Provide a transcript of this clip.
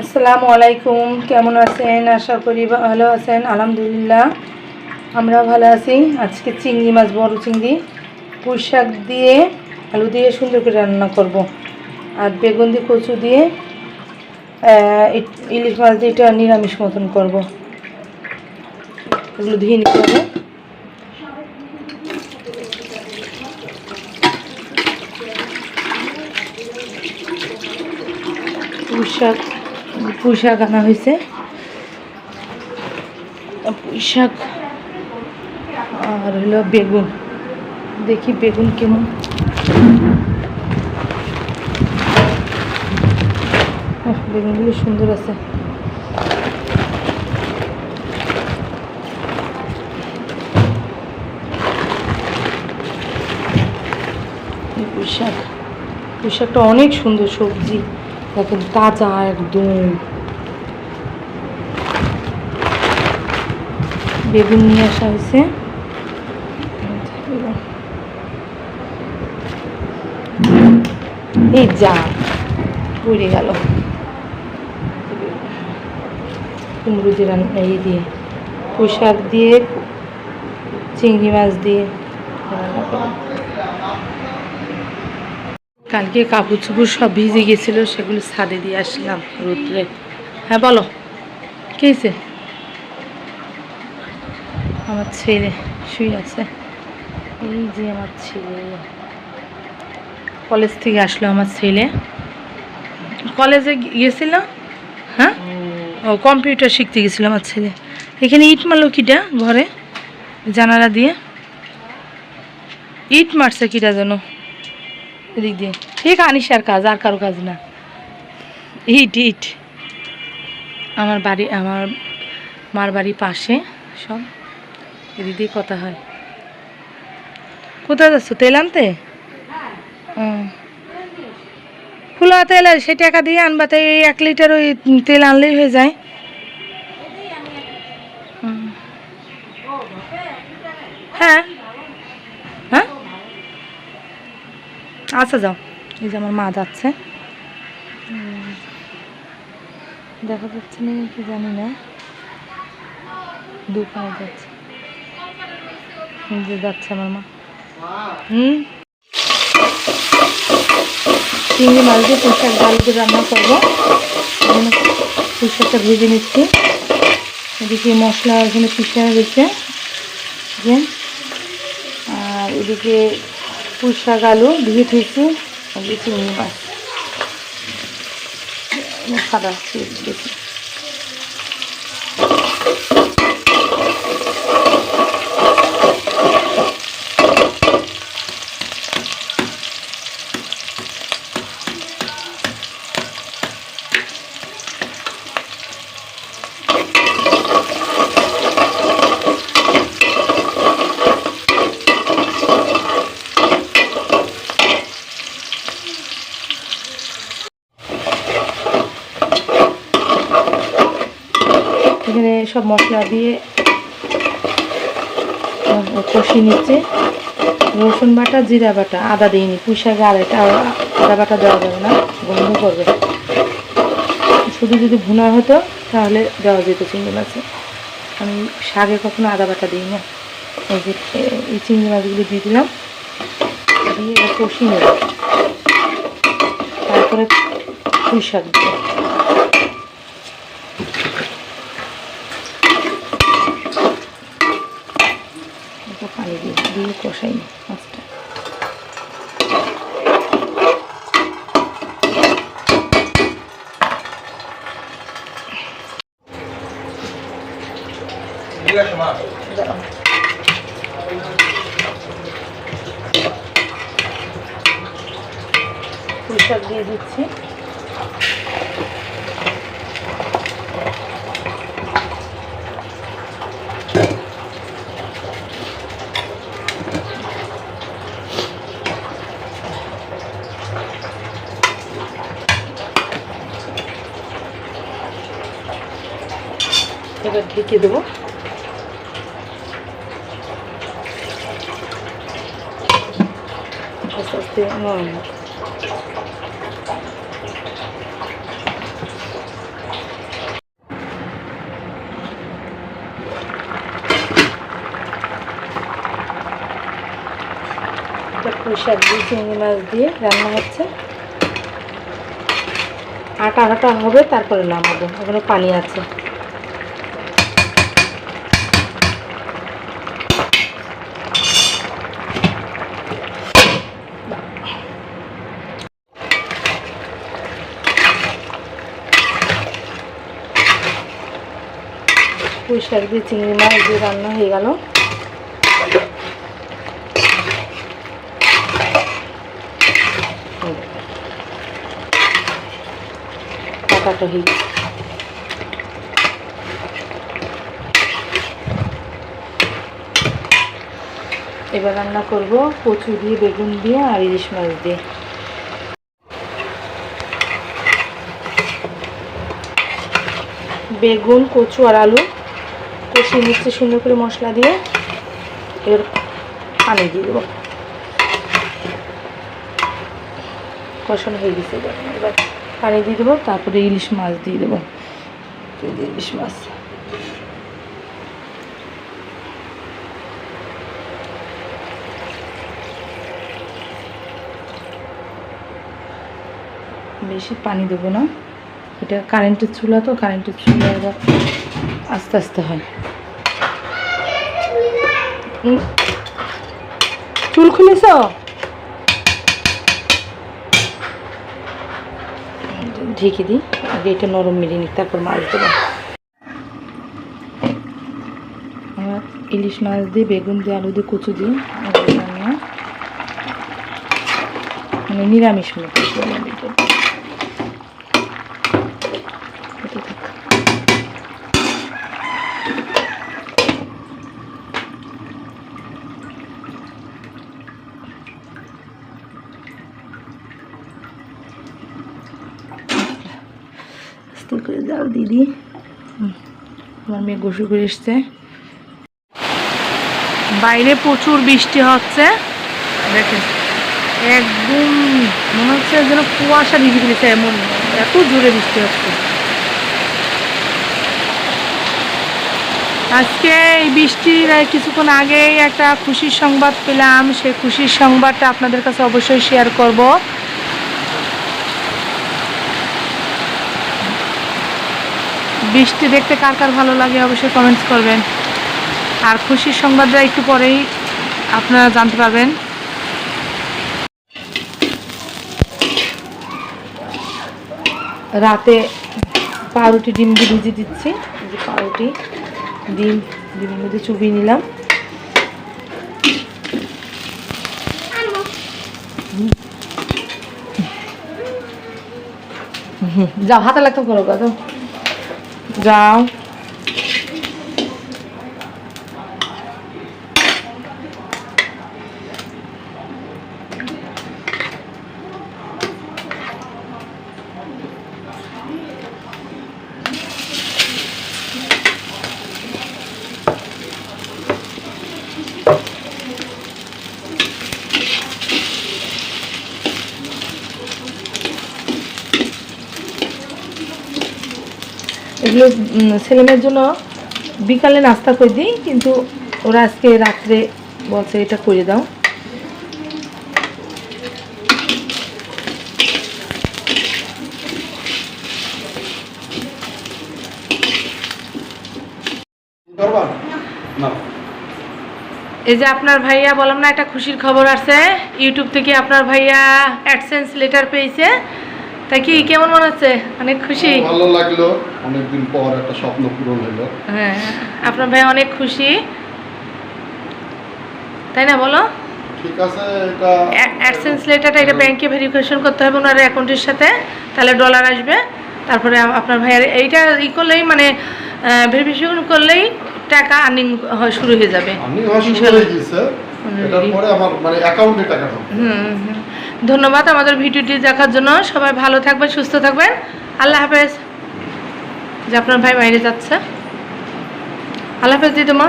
আসসালামু আলাইকুম, কেমন আছেন? আশা করি ভালো আছেন, আলহামদুলিল্লাহ। আমরা ভালো আছি। আজকে চিংড়ি মাছ, বড় চিংড়ি। পুঁই শাক দিয়ে আলু দিয়ে সুন্দর করে রান্না করব। আর বেগুন দিয়ে কচু দিয়ে ইলিশ মাছ দিয়ে এটা নিরামিষ মতন করব। এগুলো ধুয়ে নিতে পুঁই শাক পুঁই শাক আনা হয়েছে পুঁই শাক আর হলো বেগুন। দেখি বেগুন কেমন। বেগুনগুলো সুন্দর আছে। এই পুঁই শাক পুঁই শাকটা অনেক সুন্দর সবজি। দেখেন তাজা, একদম। বেগুন নিয়ে আসা হয়েছে। এই যা, পড়ে গেল। কুমড়ো দিয়ে রান্না, এই দিয়ে। পুঁই শাক দিয়ে, চিংড়ি মাছ দিয়ে। রান্না করলাম কালকে কাপড় চোপড় সব ভিজে গেছিল সেগুলো ছাদে দিয়ে আসলাম রোদ্রে। হ্যাঁ বলো কে হয়েছে? আমার ছেলে শুয়ে আছে। এই যে আমার ছেলে। কলেজ থেকে আসলো আমার ছেলে। কলেজে গিয়েছিল হ্যাঁ? ও কম্পিউটার শিখতে গেছিল আমার ছেলে। এখানে ইট মারলো কিটা ঘরে? জানালা দিয়ে? ইট মারছে কিটা যেন? এদিক দিয়ে। ঠিক আনিসার কাজ, আর কারও কাজ না। ইট ইট। আমার বাড়ি, আমার মার বাড়ি পাশে সব। এদিক দিয়ে কথা হয়। কোথায় যাচ্ছ? তেল আনতে। খোলা তেল আর সেই টাকা দিয়ে আনবা, তাই এই এক লিটার ওই তেল আনলেই হয়ে যায়। হ্যাঁ। আচ্ছা যাও। এই যে আমার মা যাচ্ছে। দেখা যাচ্ছে না, কি জানি না। দোকানে যাচ্ছে। যে যাচ্ছে আমার মা। হুম? চিংড়ি মাছ দিয়ে পুঁশাক ডাল দিয়ে রান্না করব। পুঁশাকটা ভেজে নিচ্ছি। এদিকে মশলা এখানে পিসে যে, আর এদিকে পুঁই শাক আলু আর এই চিংড়ি মাছ সাদা দিয়েছি এখানে সব মশলা দিয়ে কষিয়ে নিচ্ছে। রসুন বাটা, জিরা বাটা, আদা দিইনি, পুঁই শাকে আর এটা আদা বাটা দেওয়া যাবে না, গন্ধ করবে শুধু যদি ভুনা হতো, তাহলে দেওয়া যেত চিংড়ি মাছে। আমি শাকে কখনো আদা বাটা দিই না এই যে, এই চিংড়ি মাছগুলো দিয়ে দিলাম। দিয়ে কষিয়ে নেব। তারপরে পুঁই শাক দেবো একটু পানি দিয়ে দিয়ে কষাই নি মাছটা দাঁড়াও। পুঁই দিয়ে দিচ্ছি। এবার ঢেকে দেবো। মুফতি মোহাম্মদ পুঁই দিয়ে চিংড়ি মাছ দিয়ে রান্না হচ্ছে আটা আটা হবে তারপরে নামাবো ওখানে পানি আছে পুঁই শাক দিয়ে চিংড়ি মাছ দিয়ে রান্না হয়ে গেল। এবার রান্না করব কচু দিয়ে, বেগুন দিয়ে আর ইলিশ মাছ দিয়ে। বেগুন, কচু আর আলু। কষিয়ে নিচ্ছে সুন্দর করে মশলা দিয়ে এবার পানি দিয়ে দেবো। কষানো হয়ে গেছে এবার। পানি দিয়ে দেবো, তারপরে ইলিশ মাছ দিয়ে দেবো। ইলিশ মাছ। বেশি পানি দেবো না। এটা কারেন্টের চুলা তো কারেন্টের চুলা আস্তে আস্তে হয়। চুল খুলেছ? ঢেকে দিই, আগে এটা নরম মেরে নিই, তারপর মাছ দেবো। আমার ইলিশ মাছ দিয়ে, বেগুন দিয়ে, আলু দিয়ে কচু রান্না মানে নিরামিষ মতো করে যাও দিদি। আমার মেয়ে গোসল করে এসছে। বাইরে প্রচুর বৃষ্টি হচ্ছে। দেখেন, একদম মনে হচ্ছে যেন কুয়াশা ঢিকে দিয়েছে এমন। এত জোরে বৃষ্টি হচ্ছে। আজকে এই বৃষ্টির কিছুক্ষণ আগেই একটা খুশির সংবাদ পেলাম। সেই খুশির সংবাদটা আপনাদের কাছে অবশ্যই শেয়ার করব। বৃষ্টি দেখতে কার কার ভালো লাগে অবশ্যই কমেন্টস করবেন। আর খুশির সংবাদটা একটু পরেই আপনারা জানতে পারবেন। রাতে পাউরুটি ডিম দিয়ে ভিজে দিচ্ছি। যে পাউরুটি, ডিম, ডিমের মধ্যে চুবিয়ে নিলাম। যাও, হাতে লাগতো করো কত যাও এগুলো ছেলেমেয়ের জন্য বিকালে নাস্তা করে দিই কিন্তু ওরা আজকে রাত্রে বলছে এটা করে দাও। এই যে আপনার ভাইয়া বললাম না একটা খুশির খবর আছে ইউটিউব থেকে আপনার ভাইয়া অ্যাডসেন্স লেটার পেয়েছে। তা কি? কেমন মনে হচ্ছে? অনেক খুশি? ভালো লাগল। অনেকদিন পর একটা স্বপ্ন পূরণ হলো। হ্যাঁ আপনার ভাই অনেক খুশি। তাই না বলো? ঠিক আছে এটা অ্যাডসেন্স লেটারটা এটা ব্যাংকে ভেরিফিকেশন করতে হবে ওনার অ্যাকাউন্টের সাথে। তাহলে ডলার আসবে। তারপরে আপনার ভাইয়ের এইটা ই করলেই মানে ভেরিফিকেশন করলেই টাকা আর্নিং হয় শুরু হয়ে যাবে। হয় শুরু হয়ে গেছে এটার পরে আমার মানে অ্যাকাউন্টে টাকা হুম হুম। ধন্যবাদ আমাদের ভিডিওটি দেখার জন্য। সবাই ভালো থাকবেন, সুস্থ থাকবেন। আল্লাহ হাফেজ। যে আপনার ভাই বাইরে যাচ্ছে। আল্লাহ হাফেজ দিদি মা